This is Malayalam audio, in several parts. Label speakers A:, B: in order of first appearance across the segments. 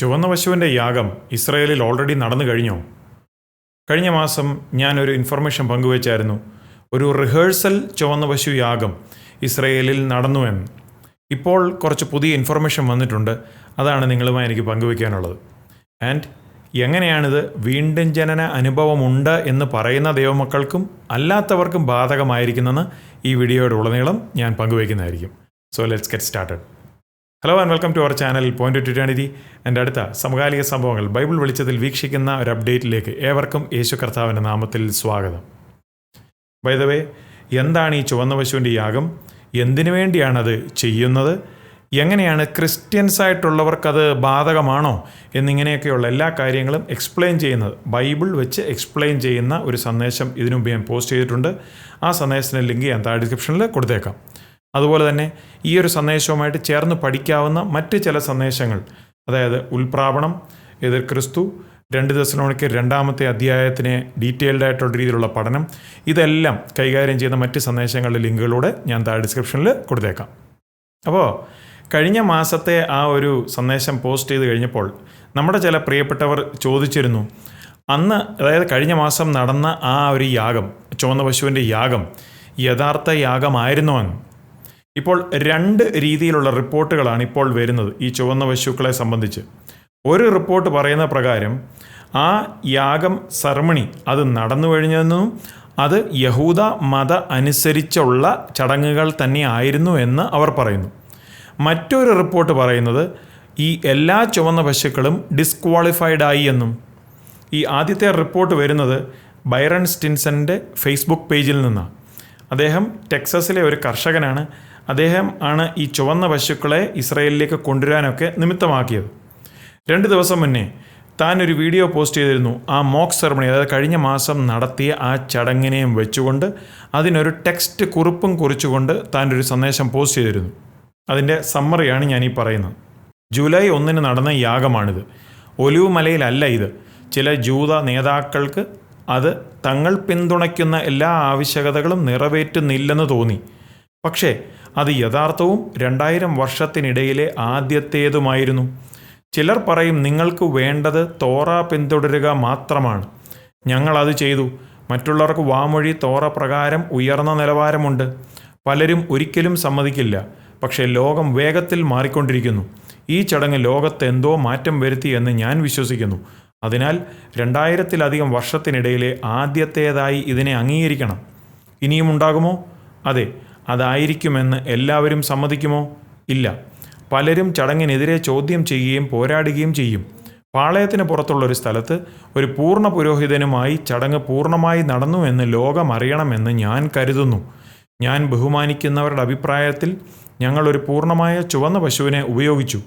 A: ചുവന്ന പശുവിന്റെ യാഗം ഇസ്രയേലിൽ ഓൾറെഡി നടന്നു കഴിഞ്ഞോ. കഴിഞ്ഞ മാസം ഞാനൊരു ഇൻഫർമേഷൻ പങ്കുവച്ചായിരുന്നു. ഒരു റിഹേഴ്സൽ ചുവന്ന പശു യാഗം ഇസ്രയേലിൽ നടന്നുവെന്ന് ഇപ്പോൾ കുറച്ച് പുതിയ ഇൻഫർമേഷൻ വന്നിട്ടുണ്ട്. അതാണ് നിങ്ങളുമായി എനിക്ക് പങ്കുവയ്ക്കാനുള്ളത് ആൻഡ് എങ്ങനെയാണിത്? വീണ്ടും ജനന അനുഭവമുണ്ട് എന്ന് പറയുന്ന ദൈവമക്കൾക്കും അല്ലാത്തവർക്കും ബാധകമായിരിക്കുന്നെന്ന് ഈ വീഡിയോയുടെ ഉടനീളം ഞാൻ പങ്കുവയ്ക്കുന്നതായിരിക്കും so let's get started hello and welcome to our channel point to eternity എന്റെ അടുത്ത സമകാലിക സംഭവങ്ങൾ ബൈബിൾ വെളിച്ചത്തിൽ വീക്ഷിക്കുന്ന ഒരു അപ്ഡേറ്റിലേക്ക് ഏവർക്കും യേശു കർത്താവിന്റെ നാമത്തിൽ സ്വാഗതം. വൈദവേ എന്താണ് ഈ ചുവന്ന പശുവിന്റെ യാഗം? എന്തിനു വേണ്ടിയാണത് ചെയ്യുന്നത്? എങ്ങനെയാണ് ക്രിസ്ത്യൻസ് ആയിട്ടുള്ളവർക്കത് ബാധകമാണോ എന്നിങ്ങനെയൊക്കെയുള്ള എല്ലാ കാര്യങ്ങളും എക്സ്പ്ലെയിൻ ചെയ്യുന്നത്. ബൈബിൾ വെച്ച് എക്സ്പ്ലെയിൻ ചെയ്യുന്ന ഒരു സന്ദേശം ഇതിനുമുമ്പ് ഞാൻ പോസ്റ്റ് ചെയ്തിട്ടുണ്ട്. ആ സന്ദേശത്തിന്റെ ലിങ്ക് ഞാൻ താഴെ ഡിസ്ക്രിപ്ഷനിൽ കൊടുത്തേക്കാം. അതുപോലെ തന്നെ ഈ ഒരു സന്ദേശവുമായിട്ട് ചേർന്ന് പഠിക്കാവുന്ന മറ്റ് ചില സന്ദേശങ്ങൾ. അതായത് ഉൽപ്രാപണം എതിർ ക്രിസ്തു രണ്ട് ദിവസത്തിനോണിക്ക് രണ്ടാമത്തെ അധ്യായത്തിനെ ഡീറ്റെയിൽഡ് ആയിട്ടുള്ള രീതിയിലുള്ള പഠനം. ഇതെല്ലാം കൈകാര്യം ചെയ്യുന്ന മറ്റ് സന്ദേശങ്ങളുടെ ലിങ്കുകളൂടെ ഞാൻ താഴെ ഡിസ്ക്രിപ്ഷനിൽ കൊടുത്തേക്കാം. അപ്പോൾ കഴിഞ്ഞ മാസത്തെ ആ ഒരു സന്ദേശം പോസ്റ്റ് ചെയ്ത് കഴിഞ്ഞപ്പോൾ നമ്മുടെ ചില പ്രിയപ്പെട്ടവർ ചോദിച്ചിരുന്നു അന്ന് അതായത് കഴിഞ്ഞ മാസം നടന്ന ആ ഒരു യാഗം ചുവന്ന പശുവിന്റെ യാഗം യഥാർത്ഥ യാഗമായിരുന്നോ എന്ന്? ഇപ്പോൾ രണ്ട് രീതിയിലുള്ള റിപ്പോർട്ടുകളാണ് ഇപ്പോൾ വരുന്നത് ഈ ചുവന്ന പശുക്കളെ സംബന്ധിച്ച്. ഒരു റിപ്പോർട്ട് പറയുന്ന പ്രകാരം ആ യാഗം സർമണി അത് നടന്നു കഴിഞ്ഞെന്നും അത് യഹൂദ മത അനുസരിച്ചുള്ള ചടങ്ങുകൾ തന്നെ ആയിരുന്നു എന്ന് അവർ പറയുന്നു. മറ്റൊരു റിപ്പോർട്ട് പറയുന്നത് ഈ എല്ലാ ചുവന്ന പശുക്കളും ഡിസ്ക്വാളിഫൈഡ് ആയി എന്നും. ഈ ആദ്യത്തെ റിപ്പോർട്ട് വരുന്നത് ബൈറൺ സ്റ്റിൻസന്റെ ഫേസ്ബുക്ക് പേജിൽ നിന്നാണ്. അദ്ദേഹം ടെക്സസിലെ ഒരു കർഷകനാണ്. അദ്ദേഹം ആണ് ഈ ചുവന്ന പശുക്കളെ ഇസ്രയേലിലേക്ക് കൊണ്ടുവരാനൊക്കെ നിമിത്തമാക്കിയത്. രണ്ട് ദിവസം മുന്നേ താൻ ഒരു വീഡിയോ പോസ്റ്റ് ചെയ്തിരുന്നു. ആ മോക്ക് സെറമണി അതായത് കഴിഞ്ഞ മാസം നടത്തിയ ആ ചടങ്ങിനെയും വെച്ചുകൊണ്ട് അതിനൊരു ടെക്സ്റ്റ് കുറിപ്പും കുറിച്ചുകൊണ്ട് താൻ ഒരു സന്ദേശം പോസ്റ്റ് ചെയ്തിരുന്നു. അതിന്റെ സമ്മറിയാണ് ഞാൻ ഈ പറയുന്നത്. ജൂലൈ ഒന്നിന് നടന്ന യാഗമാണിത്. ഒലിവ് മലയിലല്ല ഇത്. ചില ജൂത നേതാക്കൾക്ക് അത് തങ്ങൾ പിന്തുണയ്ക്കുന്ന എല്ലാ ആവശ്യകതകളും നിറവേറ്റുന്നില്ലെന്ന് തോന്നി. പക്ഷേ അത് യഥാർത്ഥവും രണ്ടായിരം വർഷത്തിനിടയിലെ ആദ്യത്തേതുമായിരുന്നു. ചിലർ പറയും നിങ്ങൾക്ക് വേണ്ടത് തോറ പിന്തുടരുക മാത്രമാണ്. ഞങ്ങളത് ചെയ്തു. മറ്റുള്ളവർക്ക് വാമൊഴി തോറ പ്രകാരം ഉയർന്ന നിലവാരമുണ്ട്. പലരും ഒരിക്കലും സമ്മതിക്കില്ല. പക്ഷേ ലോകം വേഗത്തിൽ മാറിക്കൊണ്ടിരിക്കുന്നു. ഈ ചടങ്ങ് ലോകത്ത് എന്തോ മാറ്റം വരുത്തി എന്ന് ഞാൻ വിശ്വസിക്കുന്നു. അതിനാൽ രണ്ടായിരത്തിലധികം വർഷത്തിനിടയിലെ ആദ്യത്തേതായി ഇതിനെ അംഗീകരിക്കണം. ഇനിയും ഉണ്ടാകുമോ? അതെ അതായിരിക്കുമെന്ന് എല്ലാവരും സമ്മതിക്കുമോ? ഇല്ല. പലരും ചടങ്ങിനെതിരെ ചോദ്യം ചെയ്യുകയും പോരാടുകയും ചെയ്യും. പാളയത്തിന് പുറത്തുള്ള ഒരു സ്ഥലത്ത് ഒരു പൂർണ പുരോഹിതനുമായി ചടങ്ങ് പൂർണമായി നടന്നു എന്ന് ലോകം അറിയണമെന്ന് ഞാൻ കരുതുന്നു. ഞാൻ ബഹുമാനിക്കുന്നവരുടെ അഭിപ്രായത്തിൽ ഞങ്ങൾ ഒരു പൂർണമായ ചുവന്ന പശുവിനെ ഉപയോഗിച്ചു.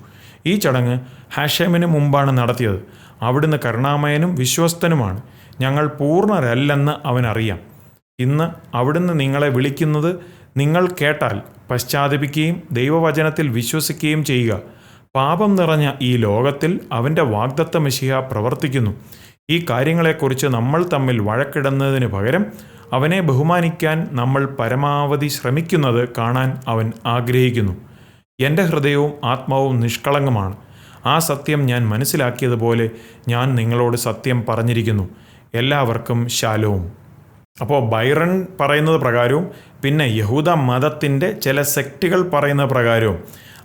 A: ഈ ചടങ്ങ് ഹാഷേമിന് മുമ്പാണ് നടത്തിയത്. അവിടുന്ന് കരുണാമയനും വിശ്വസ്തനുമാണ്. ഞങ്ങൾ പൂർണരല്ലെന്ന് അവനറിയാം. ഇന്ന് അവിടുന്ന് നിങ്ങളെ വിളിക്കുന്നത് നിങ്ങൾ കേട്ടാൽ പശ്ചാത്തപിക്കുകയും ദൈവവചനത്തിൽ വിശ്വസിക്കുകയും ചെയ്യുക. പാപം നിറഞ്ഞ ഈ ലോകത്തിൽ അവന്റെ വാഗ്ദത്ത മെഷിഹ പ്രവർത്തിക്കുന്നു. ഈ കാര്യങ്ങളെക്കുറിച്ച് നമ്മൾ തമ്മിൽ വഴക്കിടുന്നതിന് പകരം അവനെ ബഹുമാനിക്കാൻ നമ്മൾ പരമാവധി ശ്രമിക്കുന്നത് കാണാൻ അവൻ ആഗ്രഹിക്കുന്നു. എന്റെ ഹൃദയവും ആത്മാവും നിഷ്കളങ്കമാണ്. ആ സത്യം ഞാൻ മനസ്സിലാക്കിയതുപോലെ ഞാൻ നിങ്ങളോട് സത്യം പറഞ്ഞിരിക്കുന്നു. എല്ലാവർക്കും ശാലവും അപ്പോൾ ബൈറൺ പറയുന്നത് പ്രകാരവും പിന്നെ യഹൂദ മതത്തിന്റെ ചില സെക്റ്റുകൾ പറയുന്ന പ്രകാരവും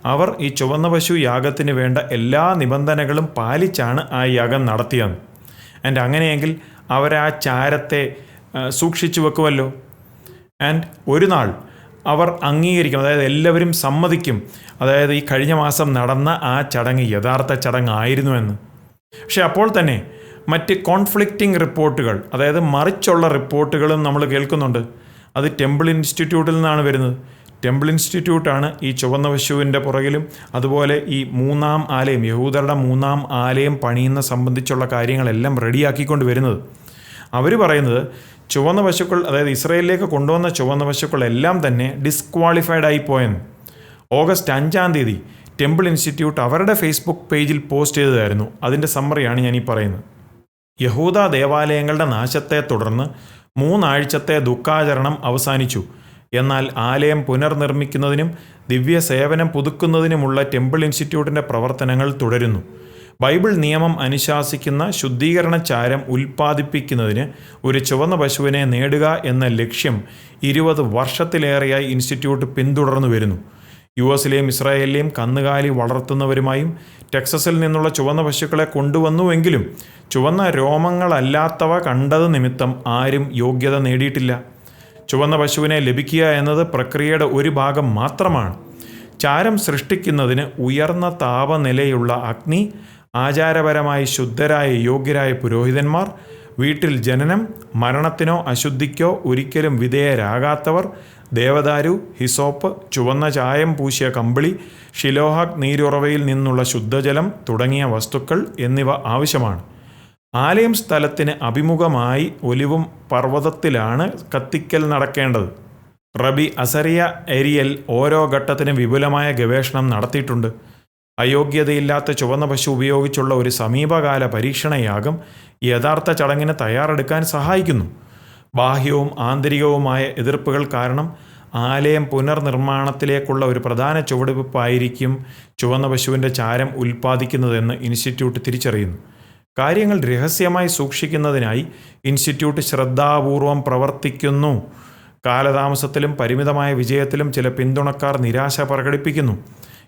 A: അവർ ഈ ചുവന്ന പശു യാഗത്തിന് വേണ്ട എല്ലാ നിബന്ധനകളും പാലിച്ചാണ് ആ യാഗം നടത്തിയത് ആൻഡ് അങ്ങനെയെങ്കിൽ ആ ചാരത്തെ സൂക്ഷിച്ചു വെക്കുമല്ലോ. ആൻഡ് ഒരു നാൾ അവർ അംഗീകരിക്കും അതായത് എല്ലാവരും സമ്മതിക്കും അതായത് ഈ കഴിഞ്ഞ മാസം നടന്ന ആ ചടങ്ങ് യഥാർത്ഥ ചടങ്ങായിരുന്നു എന്ന്. പക്ഷെ അപ്പോൾ തന്നെ മറ്റ് കോൺഫ്ലിക്റ്റിംഗ് റിപ്പോർട്ടുകൾ അതായത് മറിച്ചുള്ള റിപ്പോർട്ടുകളും നമ്മൾ കേൾക്കുന്നുണ്ട്. അത് ടെമ്പിൾ ഇൻസ്റ്റിറ്റ്യൂട്ടിൽ നിന്നാണ് വരുന്നത്. ടെമ്പിൾ ഇൻസ്റ്റിറ്റ്യൂട്ടാണ് ഈ ചുവന്ന പശുവിന്റെ പുറകിലും അതുപോലെ ഈ മൂന്നാം ആലയം യഹൂദരുടെ മൂന്നാം ആലയം പണിയുന്ന സംബന്ധിച്ചുള്ള കാര്യങ്ങളെല്ലാം റെഡിയാക്കിക്കൊണ്ട് വരുന്നത്. അവർ പറയുന്നത് ചുവന്ന പശുക്കൾ അതായത് ഇസ്രയേലിലേക്ക് കൊണ്ടുവന്ന ചുവന്ന പശുക്കളെല്ലാം തന്നെ ഡിസ്ക്വാളിഫൈഡ് ആയി പോയെന്ന്. ഓഗസ്റ്റ് അഞ്ചാം തീയതി ടെമ്പിൾ ഇൻസ്റ്റിറ്റ്യൂട്ട് അവരുടെ ഫേസ്ബുക്ക് പേജിൽ പോസ്റ്റ് ചെയ്തതായിരുന്നു. അതിന്റെ സമ്മറിയാണ് ഞാൻ ഈ പറയുന്നത്. യഹൂദ ദേവാലയങ്ങളുടെ നാശത്തെ തുടർന്ന് മൂന്നാഴ്ചത്തെ ദുഃഖാചരണം അവസാനിച്ചു. എന്നാൽ ആലയം പുനർനിർമ്മിക്കുന്നതിനും ദിവ്യ സേവനം പുതുക്കുന്നതിനുമുള്ള ടെമ്പിൾ ഇൻസ്റ്റിറ്റ്യൂട്ടിന്റെ പ്രവർത്തനങ്ങൾ തുടരുന്നു. ബൈബിൾ നിയമം അനുശാസിക്കുന്ന ശുദ്ധീകരണ ചാരം ഉൽപ്പാദിപ്പിക്കുന്നതിന് ഒരു ചുവന്ന പശുവിനെ നേടുക എന്ന ലക്ഷ്യം ഇരുപത് വർഷത്തിലേറെയായി ഇൻസ്റ്റിറ്റ്യൂട്ട് പിന്തുടർന്നു വരുന്നു യു എസിലെയും ഇസ്രായേലിലെയും കന്നുകാലി വളർത്തുന്നവരുമായും ടെക്സസിൽ നിന്നുള്ള ചുവന്ന പശുക്കളെ കൊണ്ടുവന്നുവെങ്കിലും ചുവന്ന രോമങ്ങളല്ലാത്തവ കണ്ടത് നിമിത്തം ആരും യോഗ്യത നേടിയിട്ടില്ല. ചുവന്ന പശുവിനെ ലഭിക്കുക എന്നത് പ്രക്രിയയുടെ ഒരു ഭാഗം മാത്രമാണ്. ചാരം സൃഷ്ടിക്കുന്നതിന് ഉയർന്ന താപനിലയുള്ള അഗ്നി ആചാരപരമായി ശുദ്ധരായ യോഗ്യരായ പുരോഹിതന്മാർ വീട്ടിൽ ജനനം മരണത്തിനോ അശുദ്ധിക്കോ ഒരിക്കലും വിധേയരാകാത്തവർ ദേവദാരു ഹിസോപ്പ് ചുവന്ന ചായം പൂശിയ കമ്പിളി ഷിലോഹാക് നീരുറവയിൽ നിന്നുള്ള ശുദ്ധജലം തുടങ്ങിയ വസ്തുക്കൾ എന്നിവ ആവശ്യമാണ്. ആലയം സ്ഥലത്തിന് അഭിമുഖമായി ഒലിവും പർവതത്തിലാണ് കത്തിക്കൽ നടക്കേണ്ടത്. റബി അസറിയ എരിയൽ ഓരോ ഘട്ടത്തിനും വിപുലമായ ഗവേഷണം നടത്തിയിട്ടുണ്ട്. അയോഗ്യതയില്ലാത്ത ചുവന്ന പശു ഉപയോഗിച്ചുള്ള ഒരു സമീപകാല പരീക്ഷണയാഗം യഥാർത്ഥ ചടങ്ങിന് തയ്യാറെടുക്കാൻ സഹായിക്കുന്നു. ബാഹ്യവും ആന്തരികവുമായ എതിർപ്പുകൾ കാരണം ആലയം പുനർനിർമ്മാണത്തിലേക്കുള്ള ഒരു പ്രധാന ചുവടുവെപ്പായിരിക്കും ചുവന്ന പശുവിന്റെ ചാരം ഉൽപ്പാദിക്കുന്നതെന്ന് ഇൻസ്റ്റിറ്റ്യൂട്ട് തിരിച്ചറിയുന്നു. കാര്യങ്ങൾ രഹസ്യമായി സൂക്ഷിക്കുന്നതിനായി ഇൻസ്റ്റിറ്റ്യൂട്ട് ശ്രദ്ധാപൂർവം പ്രവർത്തിക്കുന്നു. കാലതാമസത്തിലും പരിമിതമായ വിജയത്തിലും ചില പിന്തുണക്കാർ നിരാശ പ്രകടിപ്പിക്കുന്നു.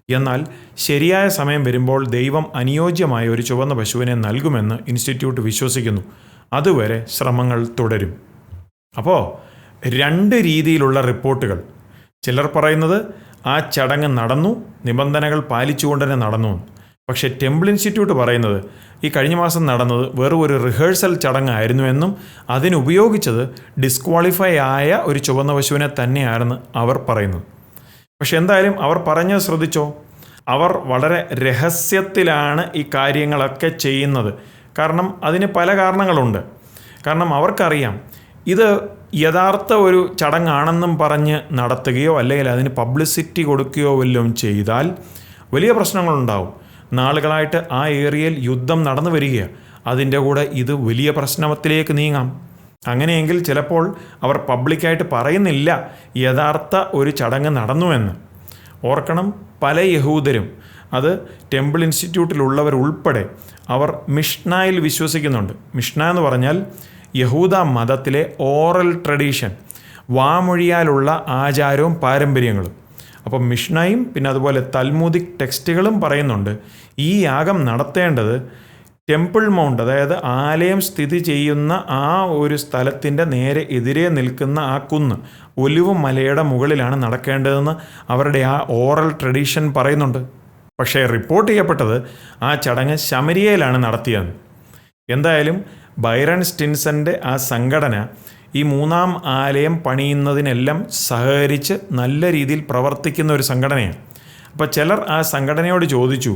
A: എന്നാൽ ശരിയായ സമയം വരുമ്പോൾ ദൈവം അനുയോജ്യമായ ഒരു ചുവന്ന പശുവിനെ നൽകുമെന്ന് ഇൻസ്റ്റിറ്റ്യൂട്ട് വിശ്വസിക്കുന്നു. അതുവരെ ശ്രമങ്ങൾ തുടരും. അപ്പോൾ രണ്ട് രീതിയിലുള്ള റിപ്പോർട്ടുകൾ. ചിലർ പറയുന്നത് ആ ചടങ്ങ് നടന്നു നിബന്ധനകൾ പാലിച്ചുകൊണ്ട് തന്നെ നടന്നു. പക്ഷേ ടെമ്പിൾ ഇൻസ്റ്റിറ്റ്യൂട്ട് പറയുന്നത് ഈ കഴിഞ്ഞ മാസം നടന്നത് വെറും ഒരു റിഹേഴ്സൽ ചടങ്ങായിരുന്നു എന്നും അതിനുപയോഗിച്ചത് ഡിസ്ക്വാളിഫൈ ആയ ഒരു ചുവന്ന പശുവിനെ തന്നെയാണെന്ന് അവർ പറയുന്നു. പക്ഷെ എന്തായാലും അവർ പറഞ്ഞത് ശ്രദ്ധിച്ചോ? അവർ വളരെ രഹസ്യത്തിലാണ് ഈ കാര്യങ്ങളൊക്കെ ചെയ്യുന്നത്. കാരണം അതിന് പല കാരണങ്ങളുണ്ട്. കാരണം അവർക്കറിയാം ഇത് യഥാർത്ഥ ഒരു ചടങ്ങാണെന്നും പറഞ്ഞ് നടത്തുകയോ അല്ലെങ്കിൽ അതിന് പബ്ലിസിറ്റി കൊടുക്കുകയോ വല്ലതും ചെയ്താൽ വലിയ പ്രശ്നങ്ങളുണ്ടാവും. നാളുകളായിട്ട് ആ ഏരിയയിൽ യുദ്ധം നടന്നു വരികയാണ് അതിന്റെ കൂടെ ഇത് വലിയ പ്രശ്നത്തിലേക്ക് നീങ്ങാം. അങ്ങനെയെങ്കിൽ ചിലപ്പോൾ അവർ പബ്ലിക്കായിട്ട് പറയുന്നില്ല യഥാർത്ഥ ഒരു ചടങ്ങ് നടന്നുവെന്ന്. ഓർക്കണം പല യഹൂദരും അത് ടെമ്പിൾ ഇൻസ്റ്റിറ്റ്യൂട്ടിലുള്ളവർ ഉൾപ്പെടെ അവർ മിഷ്നായിൽ വിശ്വസിക്കുന്നുണ്ട്. മിഷ്ന എന്ന് പറഞ്ഞാൽ യഹൂദ മതത്തിലെ ഓറൽ ട്രഡീഷൻ വാമൊഴിയാലുള്ള ആചാരവും പാരമ്പര്യങ്ങളും. അപ്പം മിഷ്നയും പിന്നെ അതുപോലെ തൽമൂദിക് ടെക്സ്റ്റുകളും പറയുന്നുണ്ട് ഈ യാഗം നടത്തേണ്ടത് ടെമ്പിൾ മൗണ്ട് അതായത് ആലയം സ്ഥിതി ചെയ്യുന്ന ആ ഒരു സ്ഥലത്തിന്റെ നേരെ എതിരെ നിൽക്കുന്ന ആ കുന്ന് ഒലിവ് മലയുടെ മുകളിലാണ് നടക്കേണ്ടതെന്ന് അവരുടെ ആ ഓറൽ ട്രഡീഷൻ പറയുന്നുണ്ട്. പക്ഷേ റിപ്പോർട്ട് ചെയ്യപ്പെട്ടത് ആ ചടങ്ങ് ശമരിയയിലാണ് നടത്തിയത് എന്തായാലും ബൈറൺ സ്റ്റിൻസന്റെ ആ സംഘടന ഈ മൂന്നാം ആലയം പണിയുന്നതിനെല്ലാം സഹകരിച്ച് നല്ല രീതിയിൽ പ്രവർത്തിക്കുന്ന ഒരു സംഘടനയാണ്. അപ്പോൾ ചിലർ ആ സംഘടനയോട് ചോദിച്ചു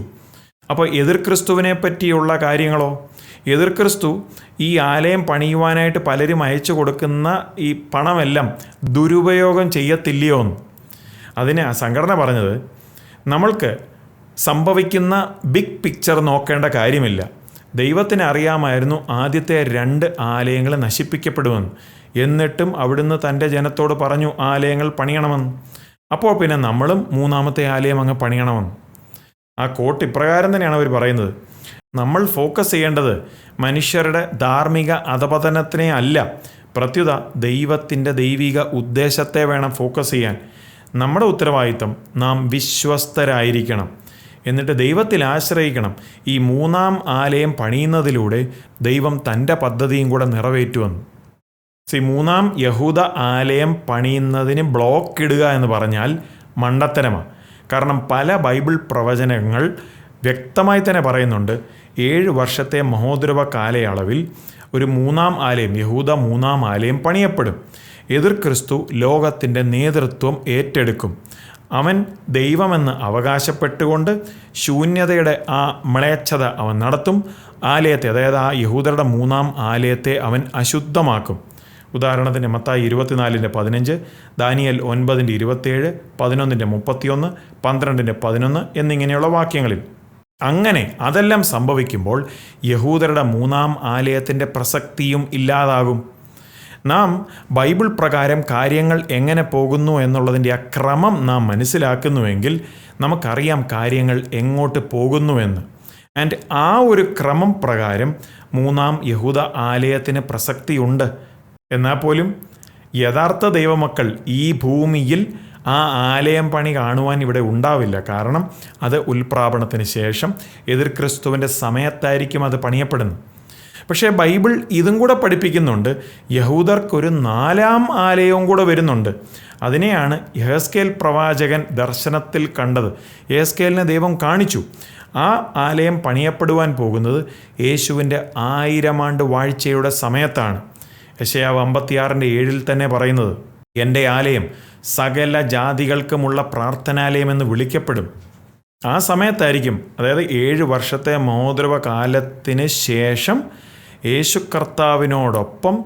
A: അപ്പോൾ എതിർ ക്രിസ്തുവിനെ പറ്റിയുള്ള കാര്യങ്ങളോ? എതിർ ക്രിസ്തു ഈ ആലയം പണിയുവാനായിട്ട് പലരും അയച്ചു കൊടുക്കുന്ന ഈ പണമെല്ലാം ദുരുപയോഗം ചെയ്യത്തില്ലയോ എന്ന്? അതിന് ആ സംഘടന പറഞ്ഞത് നമ്മൾക്ക് സംഭവിക്കുന്ന ബിഗ് പിക്ചർ നോക്കേണ്ട കാര്യമില്ല. ദൈവത്തിന് അറിയാമായിരുന്നു ആദ്യത്തെ രണ്ട് ആലയങ്ങൾ നശിപ്പിക്കപ്പെടുമെന്ന്. എന്നിട്ടും അവിടുന്ന് തന്റെ ജനത്തോട് പറഞ്ഞു ആലയങ്ങൾ പണിയണമെന്ന്. അപ്പോൾ പിന്നെ നമ്മളും മൂന്നാമത്തെ ആലയം അങ്ങ് പണിയണമെന്ന്. ആ കോട്ട് ഇപ്രകാരം തന്നെയാണ് അവർ പറയുന്നത്. നമ്മൾ ഫോക്കസ് ചെയ്യേണ്ടത് മനുഷ്യരുടെ ധാർമ്മിക അധപതനത്തിനെ അല്ല പ്രത്യുത ദൈവത്തിന്റെ ദൈവിക ഉദ്ദേശത്തെ വേണം ഫോക്കസ് ചെയ്യാൻ. നമ്മുടെ ഉത്തരവാദിത്തം നാം വിശ്വസ്തരായിരിക്കണം. എന്നിട്ട് ദൈവത്തിൽ ആശ്രയിക്കണം. ഈ മൂന്നാം ആലയം പണിയുന്നതിലൂടെ ദൈവം തന്റെ പദ്ധതിയും കൂടെ നിറവേറ്റുമെന്ന് സി മൂന്നാം യഹൂദ ആലയം പണിയുന്നതിന് ബ്ലോക്ക് ഇടുക എന്ന് പറഞ്ഞാൽ മണ്ടത്തരമാണ് കാരണം പല ബൈബിൾ പ്രവചനങ്ങൾ വ്യക്തമായി തന്നെ പറയുന്നുണ്ട് ഏഴ് വർഷത്തെ മഹോദ്രവ കാലയളവിൽ ഒരു മൂന്നാം ആലയം യഹൂദ മൂന്നാം ആലയം പണിയപ്പെടും. എതിർ ക്രിസ്തു ലോകത്തിന്റെ നേതൃത്വം ഏറ്റെടുക്കും. അവൻ ദൈവമെന്ന് അവകാശപ്പെട്ടുകൊണ്ട് ശൂന്യതയുടെ ആ മ്ലേച്ഛത അവൻ നടത്തും. ആലയത്തെ അതായത് ആ യഹൂദരുടെ മൂന്നാം ആലയത്തെ അവൻ അശുദ്ധമാക്കും. ഉദാഹരണത്തിന് മത്തായി ഇരുപത്തിനാലിന്റെ പതിനഞ്ച് ദാനിയൽ ഒൻപതിന്റെ ഇരുപത്തേഴ് പതിനൊന്നിന്റെ മുപ്പത്തിയൊന്ന് പന്ത്രണ്ടിന്റെ പതിനൊന്ന് എന്നിങ്ങനെയുള്ള വാക്യങ്ങളിൽ. അങ്ങനെ അതെല്ലാം സംഭവിക്കുമ്പോൾ യഹൂദരുടെ മൂന്നാം ആലയത്തിന്റെ പ്രസക്തിയും ഇല്ലാതാകും. നാം ബൈബിൾ പ്രകാരം കാര്യങ്ങൾ എങ്ങനെ പോകുന്നു എന്നുള്ളതിന്റെ ആ ക്രമം നാം മനസ്സിലാക്കുന്നുവെങ്കിൽ നമുക്കറിയാം കാര്യങ്ങൾ എങ്ങോട്ട് പോകുന്നുവെന്ന് ആൻഡ് ആ ഒരു ക്രമം പ്രകാരം മൂന്നാം യഹൂദ ആലയത്തിന് പ്രസക്തിയുണ്ട്. എന്നാൽ പോലും യഥാർത്ഥ ദൈവമക്കൾ ഈ ഭൂമിയിൽ ആ ആലയം പണി കാണുവാൻ ഇവിടെ ഉണ്ടാവില്ല. കാരണം അത് ഉൽപ്രാപണത്തിന് ശേഷം എതിർ ക്രിസ്തുവിന്റെ സമയത്തായിരിക്കും അത് പണിയപ്പെടുന്നത്. പക്ഷേ ബൈബിൾ ഇതും കൂടെ പഠിപ്പിക്കുന്നുണ്ട്. യഹൂദർക്കൊരു നാലാം ആലയവും കൂടെ വരുന്നുണ്ട്. അതിനെയാണ് യഹസ്കേൽ പ്രവാചകൻ ദർശനത്തിൽ കണ്ടത്. യഹസ്കേലിനെ ദൈവം കാണിച്ചു. ആ ആലയം പണിയപ്പെടുവാൻ പോകുന്നത് യേശുവിന്റെ ആയിരം ആണ്ട് വാഴ്ചയുടെ സമയത്താണ്. യശയാവ് അമ്പത്തിയാറിന്റെ ഏഴിൽ തന്നെ പറയുന്നത് എന്റെ ആലയം സകല ജാതികൾക്കുമുള്ള പ്രാർത്ഥനാലയമെന്ന് വിളിക്കപ്പെടും. ആ സമയത്തായിരിക്കും അതായത് ഏഴ് വർഷത്തെ മോദ്രവ കാലത്തിന് ശേഷം യേശു കർത്താവിനോടൊപ്പം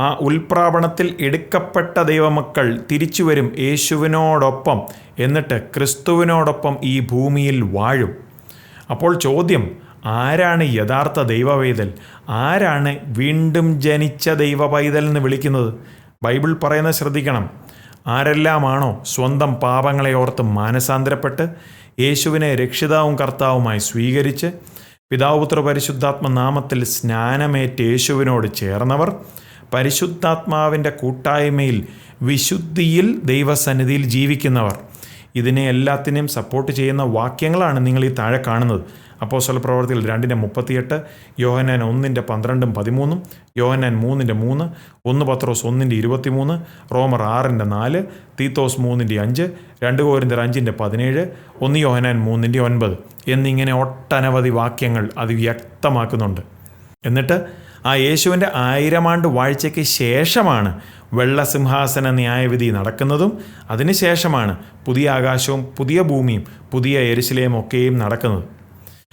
A: ആ ഉൽപ്രാപണത്തിൽ എടുക്കപ്പെട്ട ദൈവമക്കൾ തിരിച്ചു വരും യേശുവിനോടൊപ്പം എന്നിട്ട് ക്രിസ്തുവിനോടൊപ്പം ഈ ഭൂമിയിൽ വാഴും. അപ്പോൾ ചോദ്യം ആരാണ് യഥാർത്ഥ ദൈവവൈതൽ ആരാണ് വീണ്ടും ജനിച്ച ദൈവ പൈതൽ എന്ന് വിളിക്കുന്നത്? ബൈബിൾ പറയുന്നത് ശ്രദ്ധിക്കണം. ആരെല്ലാമാണോ സ്വന്തം പാപങ്ങളെ ഓർത്ത് മാനസാന്തരപ്പെട്ട് യേശുവിനെ രക്ഷിതാവും കർത്താവുമായി സ്വീകരിച്ച് പിതാവുത്ര പരിശുദ്ധാത്മ നാമത്തിൽ സ്നാനമേറ്റ് യേശുവിനോട് ചേർന്നവർ പരിശുദ്ധാത്മാവിന്റെ കൂട്ടായ്മയിൽ വിശുദ്ധിയിൽ ദൈവസന്നിധിയിൽ ജീവിക്കുന്നവർ. ഇതിനെ എല്ലാത്തിനെയും സപ്പോർട്ട് ചെയ്യുന്ന വാക്യങ്ങളാണ് നിങ്ങൾ ഈ താഴെ കാണുന്നത്. അപ്പോസ്തല പ്രവർത്തികൾ രണ്ടിന്റെ മുപ്പത്തിയെട്ട് യോഹനാൻ ഒന്നിന്റെ പന്ത്രണ്ടും പതിമൂന്നും യോഹനാൻ മൂന്നിന്റെ മൂന്ന് ഒന്ന് പത്രോസ് ഒന്നിന്റെ ഇരുപത്തിമൂന്ന് റോമർ ആറിന്റെ നാല് തീത്തോസ് മൂന്നിന്റെ അഞ്ച് രണ്ട് കോരിന്റെ അഞ്ചിന്റെ പതിനേഴ് ഒന്ന് യോഹനാൻ മൂന്നിന്റെ ഒൻപത് എന്നിങ്ങനെ ഒട്ടനവധി വാക്യങ്ങൾ അത് വ്യക്തമാക്കുന്നുണ്ട്. എന്നിട്ട് ആ യേശുവിന്റെ ആയിരമാണ്ട് വാഴ്ചയ്ക്ക് ശേഷമാണ് വെള്ളസിംഹാസന ന്യായവിധി നടക്കുന്നതും അതിനുശേഷമാണ് പുതിയ ആകാശവും പുതിയ ഭൂമിയും പുതിയ എരിശിലയും ഒക്കെയും നടക്കുന്നത്.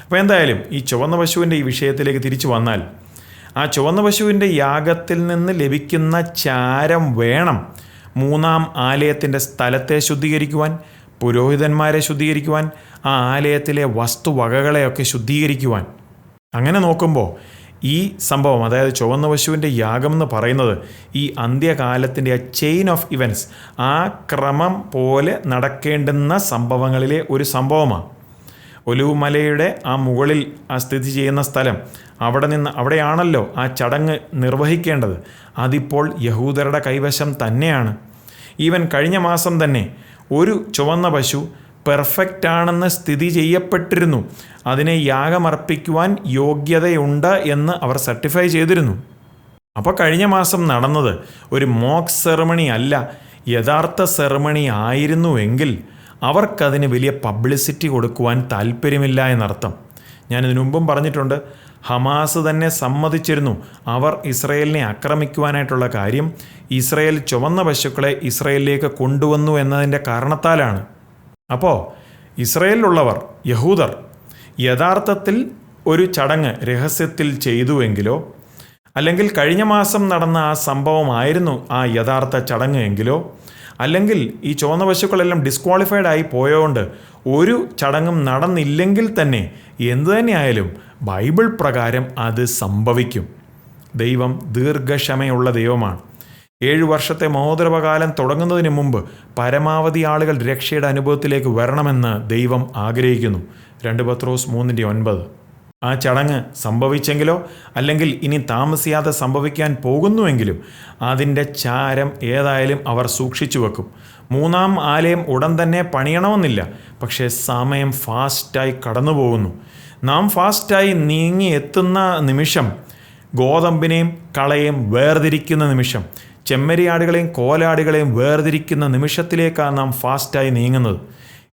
A: അപ്പോൾ എന്തായാലും ഈ ചുവന്ന പശുവിന്റെ ഈ വിഷയത്തിലേക്ക് തിരിച്ചു വന്നാൽ ആ ചുവന്ന പശുവിന്റെ യാഗത്തിൽ നിന്ന് ലഭിക്കുന്ന ചാരം വേണം മൂന്നാം ആലയത്തിന്റെ സ്ഥലത്തെ ശുദ്ധീകരിക്കുവാൻ പുരോഹിതന്മാരെ ശുദ്ധീകരിക്കുവാൻ ആ ആലയത്തിലെ വസ്തുവകകളെയൊക്കെ ശുദ്ധീകരിക്കുവാൻ. അങ്ങനെ നോക്കുമ്പോൾ ഈ സംഭവം അതായത് ചുവന്ന പശുവിന്റെ യാഗം എന്ന് പറയുന്നത് ഈ അന്ത്യകാലത്തിന്റെ ആ ചെയിൻ ഓഫ് ഇവന്റ്സ് ആ ക്രമം പോലെ നടക്കേണ്ടുന്ന സംഭവങ്ങളിലെ ഒരു സംഭവമാണ്. ഒലുവുമലയുടെ ആ മുകളിൽ ആ സ്ഥിതി ചെയ്യുന്ന സ്ഥലം അവിടെ നിന്ന് അവിടെയാണല്ലോ ആ ചടങ്ങ് നിർവഹിക്കേണ്ടത്. അതിപ്പോൾ യഹൂദരുടെ കൈവശം തന്നെയാണ്. ഈവൻ കഴിഞ്ഞ മാസം തന്നെ ഒരു ചുവന്ന പശു പെർഫെക്റ്റ് ആണെന്ന് സ്ഥിതി ചെയ്യപ്പെട്ടിരുന്നു. അതിനെ യാഗമർപ്പിക്കുവാൻ യോഗ്യതയുണ്ട് എന്ന് അവർ സർട്ടിഫൈ ചെയ്തിരുന്നു. അപ്പോൾ കഴിഞ്ഞ മാസം നടന്നത് ഒരു മോക്സ് സെറമണി അല്ല യഥാർത്ഥ സെറമണി ആയിരുന്നുവെങ്കിൽ അവർക്കതിന് വലിയ പബ്ലിസിറ്റി കൊടുക്കുവാൻ താല്പര്യമില്ല എന്നർത്ഥം. ഞാൻ ഇതിനു മുമ്പും പറഞ്ഞിട്ടുണ്ട് ഹമാസ് തന്നെ സമ്മതിച്ചിരുന്നു അവർ ഇസ്രയേലിനെ ആക്രമിക്കുവാനായിട്ടുള്ള കാര്യം. ഇസ്രയേൽ ചുവന്ന പശുക്കളെ ഇസ്രയേലിലേക്ക് കൊണ്ടുവന്നു എന്നതിന്റെ കാരണത്താലാണ്. അപ്പോൾ ഇസ്രയേലിലുള്ളവർ യഹൂദർ യഥാർത്ഥത്തിൽ ഒരു ചടങ്ങ് രഹസ്യത്തിൽ ചെയ്തുവെങ്കിലോ അല്ലെങ്കിൽ കഴിഞ്ഞ മാസം നടന്ന ആ സംഭവമായിരുന്നു ആ യഥാർത്ഥ ചടങ്ങ് എങ്കിലോ? അല്ലെങ്കിൽ ഈ ചുവന്ന പശുക്കളെല്ലാം ഡിസ്ക്വാളിഫൈഡ് ആയി പോയതുകൊണ്ട് ഒരു ചടങ്ങും നടന്നില്ലെങ്കിൽ തന്നെ എന്തു തന്നെയായാലും ബൈബിൾ പ്രകാരം അത് സംഭവിക്കും. ദൈവം ദീർഘക്ഷമയുള്ള ദൈവമാണ്. ഏഴു വർഷത്തെ മഹോദരവകാലം തുടങ്ങുന്നതിന് മുമ്പ് പരമാവധി ആളുകൾ രക്ഷയുടെ അനുഭവത്തിലേക്ക് വരണമെന്ന് ദൈവം ആഗ്രഹിക്കുന്നു. രണ്ട് പത്രോസ് മൂന്നിന്റെ ഒൻപത്. ആ ചടങ്ങ് സംഭവിച്ചെങ്കിലോ അല്ലെങ്കിൽ ഇനി താമസിയാതെ സംഭവിക്കാൻ പോകുന്നുവെങ്കിലും അതിന്റെ ചാരം ഏതായാലും അവർ സൂക്ഷിച്ചു വെക്കും. മൂന്നാം ആലയം ഉടൻ തന്നെ പണിയണമെന്നില്ല. പക്ഷേ സമയം ഫാസ്റ്റായി കടന്നു പോകുന്നു നാം ഫാസ്റ്റായി നീങ്ങി എത്തുന്ന നിമിഷം ഗോതമ്പിനെയും കളയെയും വേർതിരിക്കുന്ന നിമിഷം ചെമ്മരിയാടുകളെയും കോലാടുകളെയും വേർതിരിക്കുന്ന നിമിഷത്തിലേക്കാണ് നാം ഫാസ്റ്റായി നീങ്ങുന്നത്.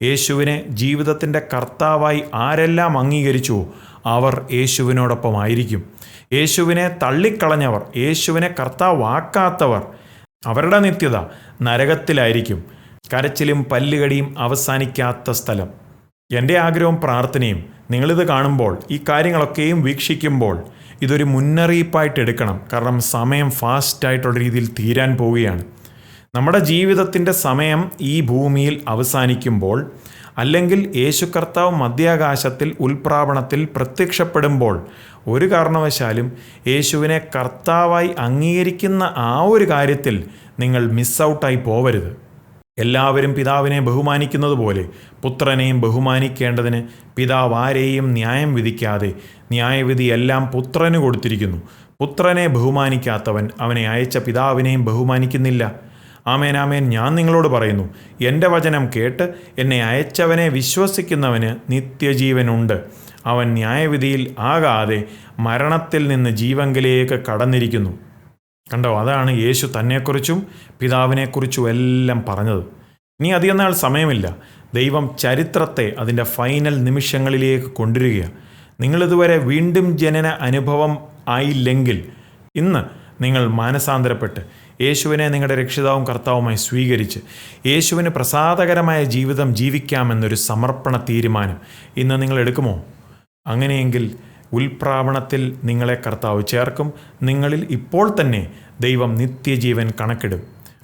A: യേശുവിനെ ജീവിതത്തിന്റെ കർത്താവായി ആരെല്ലാം അംഗീകരിച്ചുവോ അവർ യേശുവിനോടൊപ്പമായിരിക്കും. യേശുവിനെ തള്ളിക്കളഞ്ഞവർ യേശുവിനെ കർത്താവാക്കാത്തവർ അവരുടെ നിത്യത നരകത്തിലായിരിക്കും. കരച്ചിലും പല്ലുകടിയും അവസാനിക്കാത്ത സ്ഥലം. എന്റെ ആഗ്രഹവും പ്രാർത്ഥനയും നിങ്ങളിത് കാണുമ്പോൾ ഈ കാര്യങ്ങളൊക്കെയും വീക്ഷിക്കുമ്പോൾ ഇതൊരു മുന്നറിയിപ്പായിട്ട് എടുക്കണം. കാരണം സമയം ഫാസ്റ്റായിട്ടുള്ള രീതിയിൽ തീരാൻ പോവുകയാണ്. നമ്മുടെ ജീവിതത്തിന്റെ സമയം ഈ ഭൂമിയിൽ അവസാനിക്കുമ്പോൾ അല്ലെങ്കിൽ യേശു കർത്താവ് മധ്യാകാശത്തിൽ ഉൽപ്രാപണത്തിൽ പ്രത്യക്ഷപ്പെടുമ്പോൾ ഒരു കാരണവശാലും യേശുവിനെ കർത്താവായി അംഗീകരിക്കുന്ന ആ ഒരു കാര്യത്തിൽ നിങ്ങൾ മിസ് ഔട്ടായി പോവരുത്. എല്ലാവരും പിതാവിനെ ബഹുമാനിക്കുന്നത് പോലെ പുത്രനെയും ബഹുമാനിക്കേണ്ടതിന് പിതാവ് ആരെയും ന്യായം വിധിക്കാതെ ന്യായവിധി എല്ലാം പുത്രന് കൊടുത്തിരിക്കുന്നു. പുത്രനെ ബഹുമാനിക്കാത്തവൻ അവനെ അയച്ച പിതാവിനെയും ബഹുമാനിക്കുന്നില്ല. ആമേൻ ആമേൻ. ഞാൻ നിങ്ങളോട് പറയുന്നു എന്റെ വചനം കേട്ട് എന്നെ അയച്ചവനെ വിശ്വസിക്കുന്നവന് നിത്യജീവനുണ്ട്. അവൻ ന്യായവിധിയിൽ ആകാതെ മരണത്തിൽ നിന്ന് ജീവങ്കിലേക്ക് കടന്നിരിക്കുന്നു. കണ്ടോ അതാണ് യേശു തന്നെക്കുറിച്ചും പിതാവിനെക്കുറിച്ചും എല്ലാം പറഞ്ഞത്. ഇനി അധികം നാൾ സമയമില്ല. ദൈവം ചരിത്രത്തെ അതിന്റെ ഫൈനൽ നിമിഷങ്ങളിലേക്ക് കൊണ്ടുവരികയാണ്. നിങ്ങളിതുവരെ വീണ്ടും ജനന അനുഭവം ആയില്ലെങ്കിൽ ഇന്ന് നിങ്ങൾ മാനസാന്തരപ്പെട്ട് യേശുവിനെ നിങ്ങളുടെ രക്ഷിതാവും കർത്താവുമായി സ്വീകരിച്ച് യേശുവിന് പ്രസാദകരമായ ജീവിതം ജീവിക്കാമെന്നൊരു സമർപ്പണ തീരുമാനം ഇന്ന് നിങ്ങൾ എടുക്കുമോ? അങ്ങനെയെങ്കിൽ ഉൽപ്രാവണത്തിൽ നിങ്ങളെ കർത്താവ് ചേർക്കും. നിങ്ങളിൽ ഇപ്പോൾ തന്നെ ദൈവം നിത്യജീവൻ കണക്കിടും.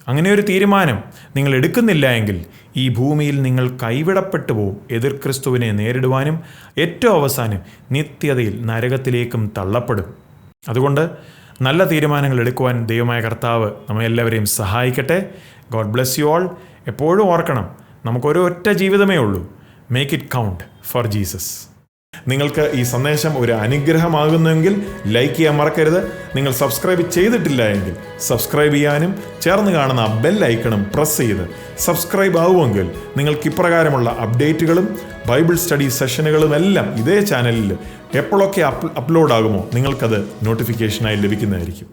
A: അങ്ങനെ ഒരു തീരുമാനം നിങ്ങൾ എടുക്കുന്നില്ല എങ്കിൽ ഈ ഭൂമിയിൽ നിങ്ങൾ കൈവിടപ്പെട്ടു പോവും. എതിർ ക്രിസ്തുവിനെ നേരിടുവാനും ഏറ്റവും അവസാനം നിത്യതയിൽ നരകത്തിലേക്കും തള്ളപ്പെടും. അതുകൊണ്ട് നല്ല തീരുമാനങ്ങൾ എടുക്കുവാൻ ദൈവമായ കർത്താവ് നമ്മെ എല്ലാവരെയും സഹായിക്കട്ടെ. ഗോഡ് ബ്ലെസ് യു ഓൾ എപ്പോഴും ഓർക്കണം നമുക്കൊരു ഒറ്റ ജീവിതമേ ഉള്ളൂ. Make it count for Jesus നിങ്ങൾക്ക് ഈ സന്ദേശം ഒരു അനുഗ്രഹമാകുന്നുവെങ്കിൽ ലൈക്ക് ചെയ്യാൻ മറക്കരുത്. നിങ്ങൾ സബ്സ്ക്രൈബ് ചെയ്തിട്ടില്ല എങ്കിൽ സബ്സ്ക്രൈബ് ചെയ്യാനും ചേർന്ന് കാണുന്ന ബെൽ ഐക്കണും പ്രസ് ചെയ്ത് സബ്സ്ക്രൈബ് ആവുമെങ്കിൽ നിങ്ങൾക്ക് ഇപ്രകാരമുള്ള അപ്ഡേറ്റുകളും ബൈബിൾ സ്റ്റഡി സെഷനുകളും എല്ലാം ഇതേ ചാനലിൽ എപ്പോഴൊക്കെ അപ്ലോഡ് ആകുമോ നിങ്ങൾക്കത് നോട്ടിഫിക്കേഷനായി ലഭിക്കുന്നതായിരിക്കും.